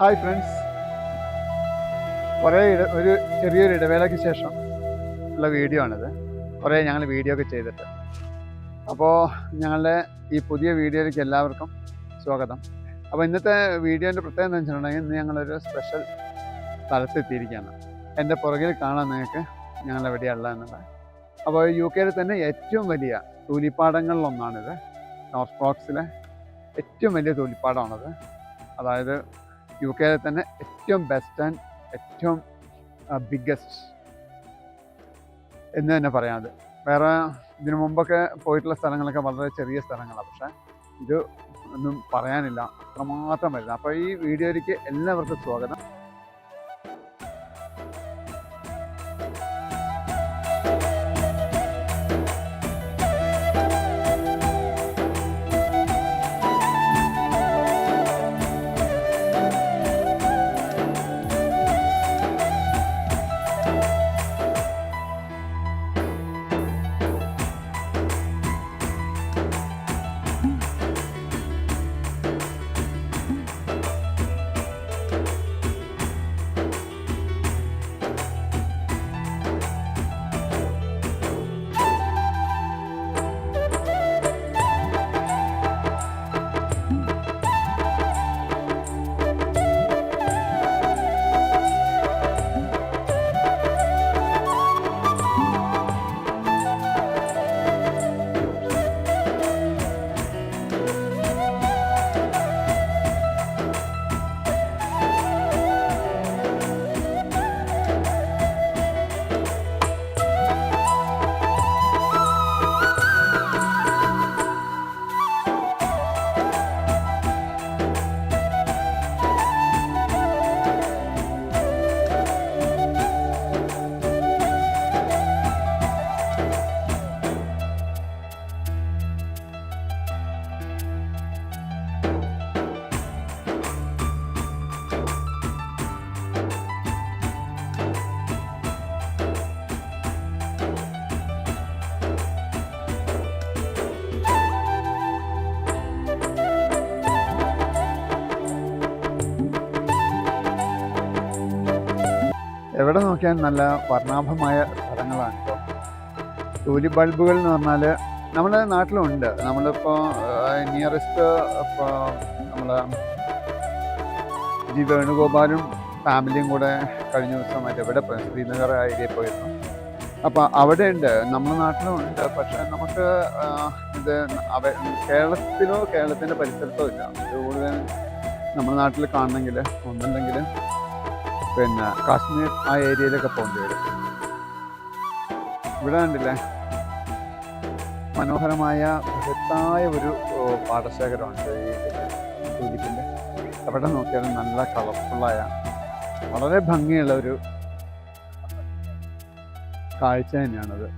Hi friends കുറേ ഇട ഒരു ചെറിയൊരു ഇടവേളയ്ക്ക് ശേഷം ഉള്ള വീഡിയോ ആണിത്. കുറേ ഞങ്ങൾ വീഡിയോ ഒക്കെ ചെയ്തിട്ട്. അപ്പോൾ ഞങ്ങളുടെ ഈ പുതിയ വീഡിയോയിലേക്ക് എല്ലാവർക്കും സ്വാഗതം. അപ്പോൾ ഇന്നത്തെ വീഡിയോന്റെ പ്രത്യേകത എന്താ വെച്ചിട്ടുണ്ടെങ്കിൽ ഇന്ന് ഞങ്ങളൊരു സ്പെഷ്യൽ സ്ഥലത്തെത്തിയിരിക്കുകയാണ്. എന്റെ പുറകിൽ കാണാൻ നിങ്ങൾക്ക് ഞങ്ങൾ എവിടെയുള്ള എന്നുള്ളത് അപ്പോൾ യു കെയിൽ തന്നെ ഏറ്റവും വലിയ തൂലിപ്പാടങ്ങളിലൊന്നാണിത്. നോർത്ത് ബ്രോക്സിലെ ഏറ്റവും വലിയ തൂലിപ്പാടമാണത് അതായത് യു കെയിലെ തന്നെ ഏറ്റവും ബെസ്റ്റ് ആൻഡ് ഏറ്റവും ബിഗ്ഗസ്റ്റ് എന്ന് തന്നെ പറയാം അത്. വേറെ ഇതിനു മുമ്പൊക്കെ പോയിട്ടുള്ള സ്ഥലങ്ങളൊക്കെ വളരെ ചെറിയ സ്ഥലങ്ങളാണ്. പക്ഷേ ഇത് ഒന്നും പറയാനില്ല. അത്രമാത്രം വരുന്നത്. അപ്പോൾ ഈ വീഡിയോയിലേക്ക് എല്ലാവർക്കും സ്വാഗതം. എവിടെ നോക്കിയാലും നല്ല വർണാഭമായ സ്ഥലങ്ങളാണ് ഇപ്പോൾ ടൂലിപ്പ് ബൾബുകൾ എന്ന് പറഞ്ഞാൽ നമ്മുടെ നാട്ടിലുണ്ട്. നമ്മളിപ്പോൾ നിയറസ്റ്റ് ഇപ്പോൾ നമ്മൾ ജി വേണുഗോപാലും ഫാമിലിയും കൂടെ കഴിഞ്ഞ ദിവസം മറ്റേ എവിടെ പോയി ശ്രീനഗർ ഏരിയയിൽ പോയിരുന്നു. അപ്പോൾ അവിടെ ഉണ്ട് നമ്മുടെ നാട്ടിലും ഉണ്ട്. പക്ഷേ നമുക്ക് ഇത് അവ കേരളത്തിലോ കേരളത്തിന്റെ പരിസരത്തോ ഇല്ല. ഇത് കൂടുതൽ നമ്മുടെ നാട്ടിൽ കാണണമെങ്കിൽ ഒന്നുണ്ടെങ്കിൽ പിന്നെ കാശ്മീർ ആ ഏരിയയിലൊക്കെ പോകേണ്ടി വരും. ഇവിടെ കണ്ടില്ലേ? മനോഹരമായ ബൃഹത്തായ ഒരു പാടശേഖരമാണ് ഈ ടൂലിപ്പിന്റെ എവിടെ നോക്കിയാലും നല്ല കളർഫുള്ളായ വളരെ ഭംഗിയുള്ള ഒരു കാഴ്ച തന്നെയാണത്.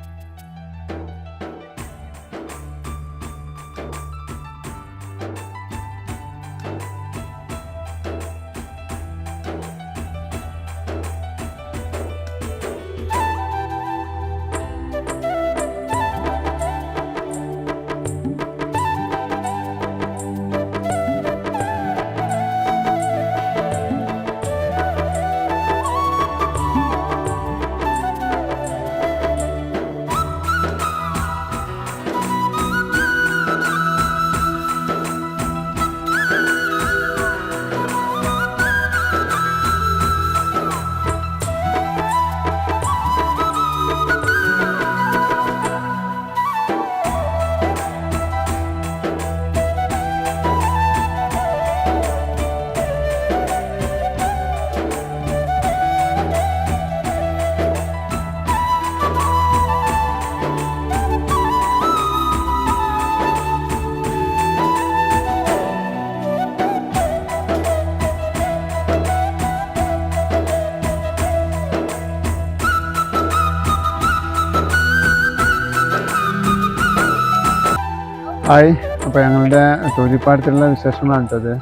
ഹായ്. അപ്പോൾ ഞങ്ങളുടെ തൊഴിൽപ്പാടത്തിലുള്ള വിശേഷങ്ങളാണ് കേട്ടത്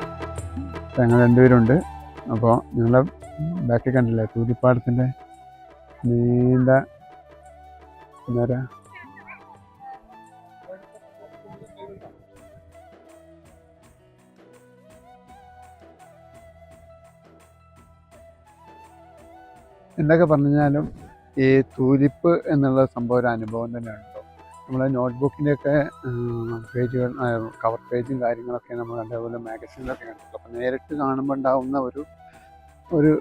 ഞങ്ങൾ രണ്ടുപേരുണ്ട്. അപ്പോൾ ഞങ്ങളുടെ ബാക്കി കണ്ടില്ലേ? തൂരിപ്പാടത്തിന്റെ നീണ്ട നിര. എന്തൊക്കെ പറഞ്ഞാലും ഈ തൂലിപ്പ് എന്നുള്ള സംഭവം ഒരു അനുഭവം തന്നെയാണ്. നമ്മളെ നോട്ട്ബുക്കിന്റെയൊക്കെ പേജുകൾ കവർ പേജും കാര്യങ്ങളൊക്കെ നമ്മൾ അതേപോലെ മാഗസീനിലൊക്കെ കണ്ടു അപ്പോൾ നേരിട്ട് കാണുമ്പോൾ ഉണ്ടാവുന്ന ഒരു ഒരു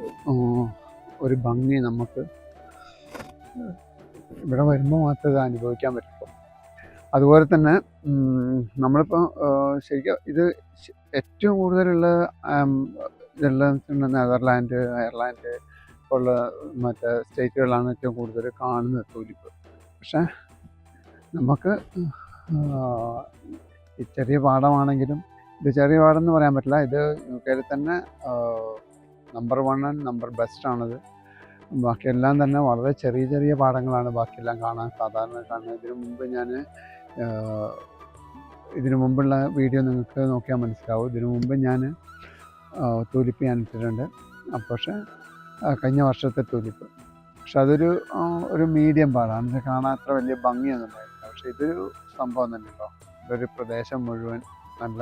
ഒരു ഭംഗി നമുക്ക് ഇവിടെ വരുമ്പോൾ മാത്രമേ ഇത് അനുഭവിക്കാൻ പറ്റുള്ളൂ അതുപോലെ തന്നെ നമ്മളിപ്പോൾ ശരിക്കും ഇത് ഏറ്റവും കൂടുതലുള്ള ഇതെല്ലാം നെതർലാൻഡ് അയർലാൻഡ് ഉള്ള മറ്റേ സ്റ്റേറ്റുകളിലാണ് ഏറ്റവും കൂടുതൽ കാണുന്നത് തൂലിപ്പ്. പക്ഷേ നമുക്ക് ചെറിയ പാടമാണെങ്കിലും ഇത് ചെറിയ പാടമെന്ന് പറയാൻ പറ്റില്ല. ഇത് യു കെയിൽ തന്നെ നമ്പർ വൺ നമ്പർ ബെസ്റ്റ് ആണിത്. ബാക്കിയെല്ലാം തന്നെ വളരെ ചെറിയ ചെറിയ പാടങ്ങളാണ് ബാക്കിയെല്ലാം കാണാൻ സാധാരണ കാണുന്നത് ഇതിനു മുമ്പ് ഞാൻ ഇതിനു മുമ്പുള്ള വീഡിയോ നിങ്ങൾക്ക് നോക്കിയാൽ മനസ്സിലാവും. ഇതിനു മുമ്പ് ഞാൻ തൂലിപ്പ് ഞാൻ ഇട്ടിട്ടുണ്ട്. പക്ഷേ കഴിഞ്ഞ വർഷത്തെ തൂലിപ്പ്. പക്ഷെ അതൊരു ഒരു മീഡിയം പാടാണ്. കാണാൻ അത്ര വലിയ ഭംഗിയൊന്നും ഇതൊരു സംഭവം തന്നെ കേട്ടോ ഇതൊരു പ്രദേശം മുഴുവൻ നല്ല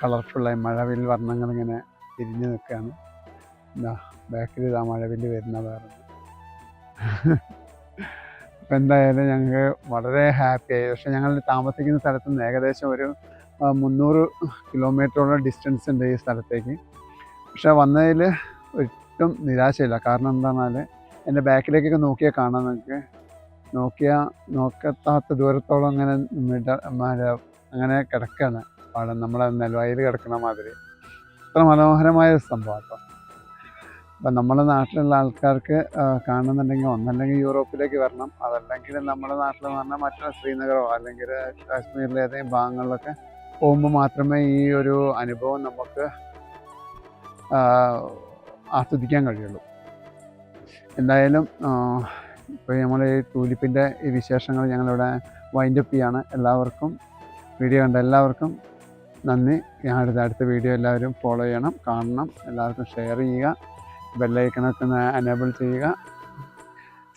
കളർഫുള്ളായി മഴവിൽ വർണങ്ങളിങ്ങനെ തിരിഞ്ഞു നിൽക്കുകയാണ് എന്താ ബാക്കിൽ ഇതാ മഴവിൽ വരുന്ന വേറെ. അപ്പം എന്തായാലും ഞങ്ങൾക്ക് വളരെ ഹാപ്പിയായി പക്ഷെ ഞങ്ങൾ താമസിക്കുന്ന സ്ഥലത്ത് നിന്ന് ഏകദേശം ഒരു മുന്നൂറ് കിലോമീറ്ററോളം ഡിസ്റ്റൻസ് ഉണ്ട് ഈ സ്ഥലത്തേക്ക്. പക്ഷെ വന്നതിൽ ഒട്ടും നിരാശയില്ല. കാരണം എന്താണെന്നാൽ എന്റെ ബാക്കിലേക്കൊക്കെ നോക്കിയാൽ കാണാം നിങ്ങൾക്ക് നോക്കിയാൽ നോക്കത്താത്ത ദൂരത്തോളം അങ്ങനെ മിട അങ്ങനെ കിടക്കുകയാണ് പാടം നമ്മളെ നെൽവയൽ കിടക്കുന്ന മാതിരി. അത്ര മനോഹരമായ സംഭവം കേട്ടോ. അപ്പം നമ്മുടെ നാട്ടിലുള്ള ആൾക്കാർക്ക് കാണുന്നുണ്ടെങ്കിൽ ഒന്നല്ലെങ്കിൽ യൂറോപ്പിലേക്ക് വരണം. അതല്ലെങ്കിൽ നമ്മുടെ നാട്ടിൽ എന്ന് പറഞ്ഞാൽ മറ്റുള്ള ശ്രീനഗറോ അല്ലെങ്കിൽ കാശ്മീരിലെ ഏതെങ്കിലും ഭാഗങ്ങളിലൊക്കെ പോകുമ്പോൾ മാത്രമേ ഈ ഒരു അനുഭവം നമുക്ക് ആസ്വദിക്കാൻ കഴിയുള്ളൂ. എന്തായാലും ഇപ്പോൾ നമ്മൾ ഈ ടൂലിപ്പിന്റെ ഈ വിശേഷങ്ങൾ ഞങ്ങളിവിടെ വൈൻഡപ്പ് ചെയ്യാണ്. എല്ലാവർക്കും വീഡിയോ കണ്ട എല്ലാവർക്കും നന്ദി. ഞാൻ അടുത്ത അടുത്ത വീഡിയോ എല്ലാവരും ഫോളോ ചെയ്യണം കാണണം. എല്ലാവർക്കും ഷെയർ ചെയ്യുക ബെല്ലൈക്കണൊക്കെ എനേബിൾ ചെയ്യുക.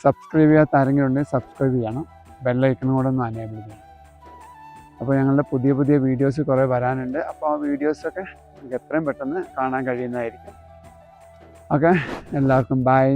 സബ്സ്ക്രൈബ് ചെയ്യാത്ത ആരെങ്കിലും ഉണ്ടെങ്കിൽ സബ്സ്ക്രൈബ് ചെയ്യണം. ബെല്ലൈക്കണും കൂടെ ഒന്ന് അനേബിൾ ചെയ്യണം. അപ്പോൾ ഞങ്ങളുടെ പുതിയ പുതിയ വീഡിയോസ് കുറേ വരാനുണ്ട്. അപ്പോൾ ആ വീഡിയോസൊക്കെ നിങ്ങൾക്ക് എത്രയും പെട്ടെന്ന് കാണാൻ കഴിയുന്നതായിരിക്കും. ഓക്കെ എല്ലാവർക്കും ബൈ